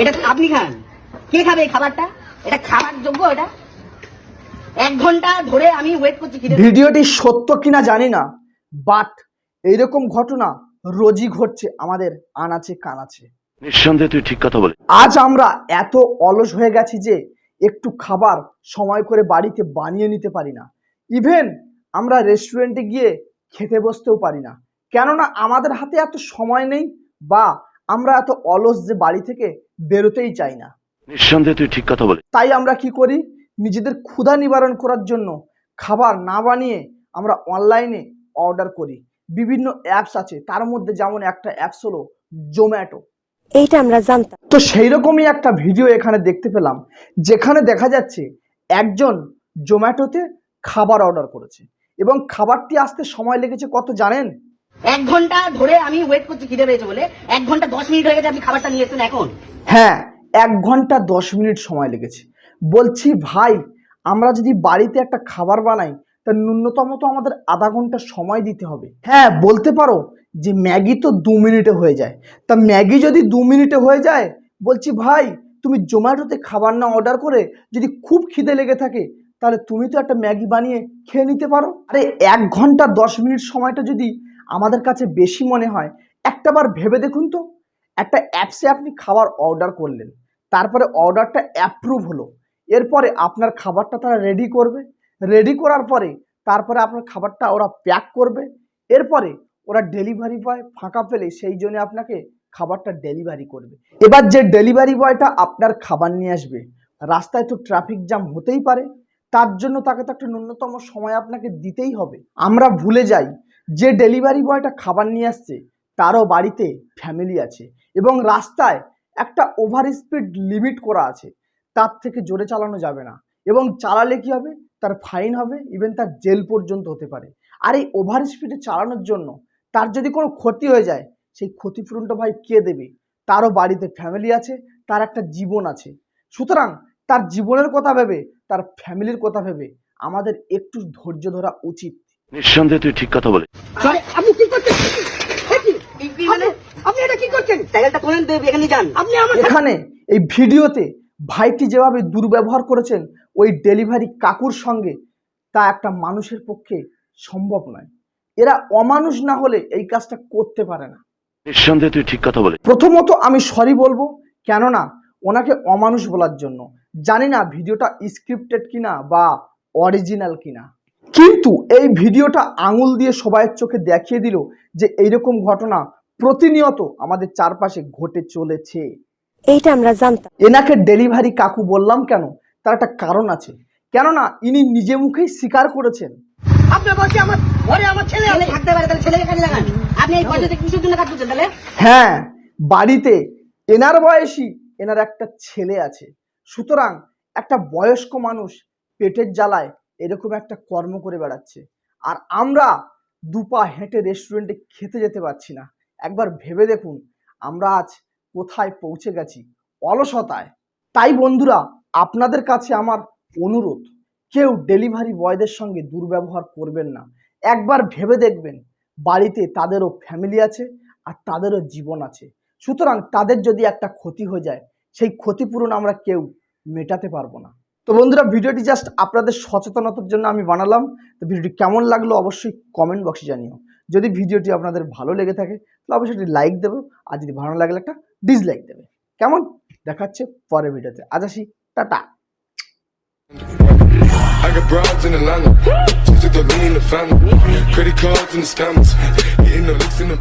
এটা আপনি খান। কে খাবে এই খাবারটা? এটা খাবার যোগ্য এটা? এক ঘণ্টা ধরে আমি ওয়েট করছি ভিডিওটি সত্য কিনা জানি না বাট এইরকম ঘটনা রোজই ঘটছে আমাদের আনাচে কানাচে নিঃসন্দেহে তুই ঠিক কথা বলে আজ আমরা এত অলস হয়ে গেছি যে একটু খাবার সময় করে বাড়িতে বানিয়ে নিতে পারি না। ইভেন আমরা রেস্টুরেন্টে গিয়ে খেতে বসতেও পারি না। কেননা আমাদের হাতে এত সময় নেই বা আমরা এত অলস যে বাড়ি থেকে বেরোতেই চাই না। নিঃসন্দেহে তুই ঠিক কথা বলে তাই আমরা কি করি? নিজেদের ক্ষুধা নিবারণ করার জন্য খাবার না বানিয়ে আমরা অনলাইনে অর্ডার করি। বিভিন্ন অ্যাপস আছে তার মধ্যে যেমন একটা অ্যাপস হলো জোম্যাটো। এইটা আমরা জানতাম। তো সেই রকমই একটা ভিডিও এখানে দেখতে পেলাম যেখানে দেখা যাচ্ছে একজন জোম্যাটোতে খাবার অর্ডার করেছে। এবং খাবারটি আসতে সময় লেগেছে কত জানেন? এক ঘণ্টা ধরে আমি ওয়েট করছি, খিদে পেয়েছে বলে। এক ঘণ্টা দশ মিনিট হয়ে গেছে, আপনি খাবারটা নিয়ে এসেছেন এখন। হ্যাঁ এক ঘণ্টা দশ মিনিট সময় লেগেছে। বলছি, ভাই, আমরা যদি বাড়িতে একটা খাবার বানাই, তা ন্যূনতম তো আমাদের আধা ঘণ্টা সময় দিতে হবে। হ্যাঁ বলতে পারো যে ম্যাগি তো দু মিনিটে হয়ে যায়। তা ম্যাগি যদি দু মিনিটে হয়ে যায়, বলছি, ভাই, তুমি জোম্যাটোতে খাবার না অর্ডার করে যদি খুব খিদে লেগে থাকে, তাহলে তুমি তো একটা ম্যাগি বানিয়ে খেয়ে নিতে পারো। আরে, এক ঘণ্টা দশ মিনিট সময়টা যদি আমাদের কাছে বেশি মনে হয় একটাবার ভেবে দেখুন তো। একটা অ্যাপসে আপনি খাবার অর্ডার করলেন, তারপরে অর্ডারটা অ্যাপ্রুভ হলো, এরপরে আপনার খাবারটা তারা রেডি করবে। রেডি করার পরে তারপরে আপনার খাবারটা ওরা প্যাক করবে, এরপরে ওরা ডেলিভারি বয় ফাঁকা পেলে সেই জন্য আপনাকে খাবারটা ডেলিভারি করবে। এবার যে ডেলিভারি বয়টা আপনার খাবার নিয়ে আসবে, রাস্তায় তো ট্রাফিক জ্যাম হতেই পারে, তার জন্য তাকে তো একটা ন্যূনতম সময় আপনাকে দিতেই হবে। আমরা ভুলে যাই যে ডেলিভারি বয়টা খাবার নিয়ে আসছে, তারও বাড়িতে ফ্যামিলি আছে এবং রাস্তায় একটা ওভার স্পিড লিমিট করা আছে। তার থেকে জোরে চালানো যাবে না এবং চালালে কি হবে? তার ফাইন হবে ইভেন তার জেল পর্যন্ত হতে পারে। আর এই ওভার স্পিডে চালানোর জন্য তার যদি কোনো ক্ষতি হয়ে যায়, সেই ক্ষতিপূরণটা ভাই কে দেবে? তারও বাড়িতে ফ্যামিলি আছে, তার একটা জীবন আছে। সুতরাং তার জীবনের কথা ভেবে, তার ফ্যামিলির কথা ভেবে আমাদের একটু ধৈর্য ধরা উচিত। নিঃসন্দেহে তুই ঠিক কথা বলে আপনি কি করছেন? মানে? আপনি এটা কি করছেন? সাইকেলটা তোলেন এখানে যান। আপনি আমার এখানে এই ভিডিওতে ভাইটি যেভাবে দুর্ব্যবহার করেছেন ওই ডেলিভারি কাকুর সঙ্গে তা একটা মানুষের পক্ষে সম্ভব নয়। এরা অমানুষ না হলে এই কাজটা করতে পারে না। নিঃসন্দেহে তুই ঠিক কথা বলে প্রথমত আমি সরি বলব কেননা ওনাকে অমানুষ বলার জন্য। জানি না ভিডিওটা স্ক্রিপ্টেড কিনা বা অরিজিনাল কিনা। কিন্তু এই ভিডিওটা আঙুল দিয়ে সবাইয়ের চোখে দেখিয়ে দিল যে এইরকম ঘটনা প্রতিনিয়ত আমাদের চারপাশে ঘটে চলেছে। এইটা আমরা জানতাম। এনাকে ডেলিভারি কাকু বললাম কেন? তার একটা কারণ আছে। কেননা ইনি নিজে মুখেই স্বীকার করেছেন। আপনি বলছি আমার ঘরে আমার ছেলে ছেলে থাকতে পারে তাহলে ছেলেকে কাজে লাগান। আপনি এই পয়সাতে কিসের জন্য কাজ করছেন তাহলে? হ্যাঁ বাড়িতে এনার বয়সী এনার একটা ছেলে আছে। সুতরাং একটা বয়স্ক মানুষ পেটের জ্বালায় এরকম একটা কর্ম করে বেড়াচ্ছে। আর আমরা দুপা হেঁটে রেস্টুরেন্টে খেতে যেতে পারছি না। একবার ভেবে দেখুন, আমরা আজ কোথায় পৌঁছে গেছি। অলসতায়। তাই বন্ধুরা, আপনাদের কাছে আমার অনুরোধ, কেউ ডেলিভারি বয়দের সঙ্গে দুর্ব্যবহার করবেন না। একবার ভেবে দেখবেন, বাড়িতে তাদেরও ফ্যামিলি আছে আর তাদেরও জীবন আছে। সুতরাং তাদের যদি একটা ক্ষতি হয়ে যায়, সেই ক্ষতিপূরণ আমরা কেউ মেটাতে পারব না। তো বন্ধুরা, ভিডিওটি জাস্ট আপনাদের সচেতনতার জন্য আমি বানালাম তো ভিডিওটি কেমন লাগল অবশ্যই কমেন্ট বক্সে জানিও যদি ভিডিওটি আপনাদের ভালো লেগে থাকে, তাহলে অবশ্যই একটি লাইক দেবে আর যদি ভালো লাগলে একটা ডিসলাইক দেবে কেমন দেখাচ্ছে পরের ভিডিওতে আজ আসি, tata I got broads in Atlanta. Just took the lean the family. Credit cards and the scammers. Hitting the licks in the